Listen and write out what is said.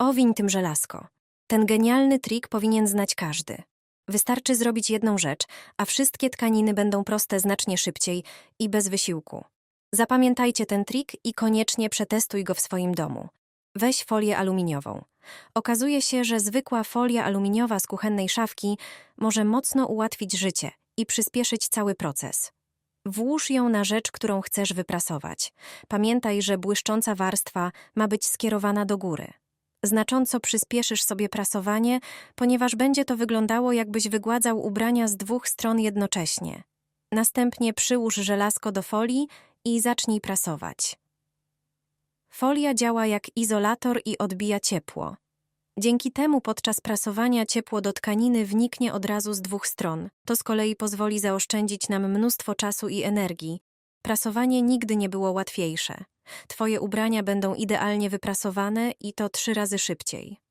Owiń tym żelazko. Ten genialny trik powinien znać każdy. Wystarczy zrobić jedną rzecz, a wszystkie tkaniny będą proste znacznie szybciej i bez wysiłku. Zapamiętajcie ten trik i koniecznie przetestuj go w swoim domu. Weź folię aluminiową. Okazuje się, że zwykła folia aluminiowa z kuchennej szafki może mocno ułatwić życie i przyspieszyć cały proces. Włóż ją na rzecz, którą chcesz wyprasować. Pamiętaj, że błyszcząca warstwa ma być skierowana do góry. Znacząco przyspieszysz sobie prasowanie, ponieważ będzie to wyglądało, jakbyś wygładzał ubrania z dwóch stron jednocześnie. Następnie przyłóż żelazko do folii i zacznij prasować. Folia działa jak izolator i odbija ciepło. Dzięki temu podczas prasowania ciepło do tkaniny wniknie od razu z dwóch stron. To z kolei pozwoli zaoszczędzić nam mnóstwo czasu i energii. Prasowanie nigdy nie było łatwiejsze. Twoje ubrania będą idealnie wyprasowane i to trzy razy szybciej.